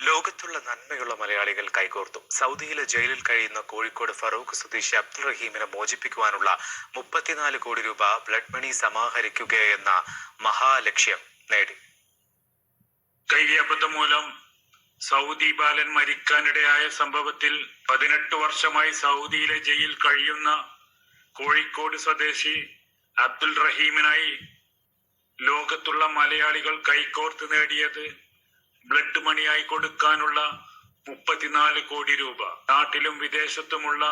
ലോകത്തുള്ള നന്മയുള്ള മലയാളികൾ കൈകോർത്തു. സൗദിയിലെ ജയിലിൽ കഴിയുന്ന കോഴിക്കോട് ഫറൂഖ് സ്വദേശി അബ്ദുൾ റഹീമിനെ മോചിപ്പിക്കുവാനുള്ള മുപ്പത്തിനാല് കോടി രൂപ ബ്ലഡ് മണി സമാഹരിക്കുകയെന്ന മഹാലക്ഷ്യം നേടി. കൈവ്യാപത്തം മൂലം സൗദി ബാലൻ മരിക്കാനിടയായ സംഭവത്തിൽ പതിനെട്ട് വർഷമായി സൗദിയിലെ ജയിൽ കഴിയുന്ന കോഴിക്കോട് സ്വദേശി അബ്ദുൾ റഹീമിനായി ലോകത്തുള്ള മലയാളികൾ കൈകോർത്ത് നേടിയത് ബ്ലഡ് മണിയായി കൊടുക്കാനുള്ള മുപ്പത്തിനാല് കോടി രൂപ. നാട്ടിലും വിദേശത്തുമുള്ള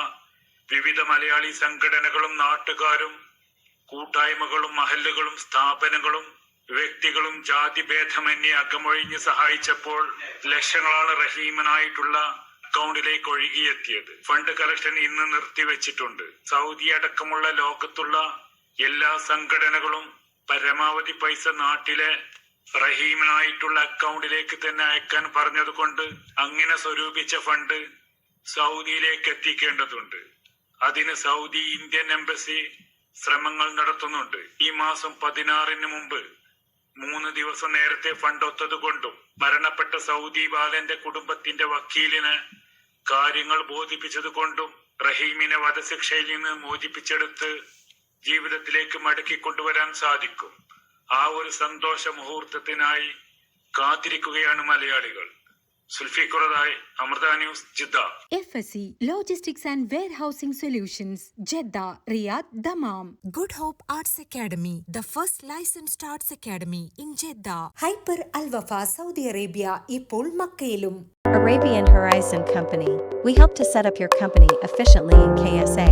വിവിധ മലയാളി സംഘടനകളും നാട്ടുകാരും കൂട്ടായ്മകളും മഹല്ലുകളും സ്ഥാപനങ്ങളും വ്യക്തികളും ജാതിഭേദമന്യേ അകമൊഴിഞ്ഞ് സഹായിച്ചപ്പോൾ ലക്ഷങ്ങളാണ് റഹീമനായിട്ടുള്ള അക്കൗണ്ടിലേക്ക് ഒഴുകിയെത്തിയത്. ഫണ്ട് കളക്ഷൻ ഇന്ന് നിർത്തിവെച്ചിട്ടുണ്ട്. സൗദി അടക്കമുള്ള ലോകത്തുള്ള എല്ലാ സംഘടനകളും പരമാവധി പൈസ നാട്ടിലെ റഹീമനായിട്ടുള്ള അക്കൗണ്ടിലേക്ക് തന്നെ അയക്കാൻ പറഞ്ഞതുകൊണ്ട് അങ്ങനെ സ്വരൂപിച്ച ഫണ്ട് സൗദിയിലേക്ക് എത്തിക്കേണ്ടതുണ്ട്. അതിന് സൗദി ഇന്ത്യൻ എംബസി ശ്രമങ്ങൾ നടത്തുന്നുണ്ട്. ഈ മാസം പതിനാറിന് മുമ്പ് മൂന്ന് ദിവസം നേരത്തെ ഫണ്ട് ഒത്തതുകൊണ്ടും മരണപ്പെട്ട സൗദി ബാലന്റെ കുടുംബത്തിന്റെ വക്കീലിന് കാര്യങ്ങൾ ബോധിപ്പിച്ചത് കൊണ്ടും റഹീമിനെ വധശിക്ഷയിൽ നിന്ന് മോചിപ്പിച്ചെടുത്ത് ജീവിതത്തിലേക്ക് മടക്കി കൊണ്ടുവരാൻ സാധിക്കും. ആ ഒരു സന്തോഷ മുഹൂർത്തത്തിനായി കാത്തിരിക്കുകയാണ് മലയാളികൾ സുൽഫിക്കുറതായി Amrita news Jeddah FSC Logistics and Warehousing Solutions, Jeddah, Riyadh, Dammam. Good Hope Arts Academy, the first licensed arts academy in Jeddah. Hyper Al Wafa Saudi Arabia ഇപ്പോൾ മക്കയിലും Arabian Horizon Company. We help to set up your company efficiently in KSA.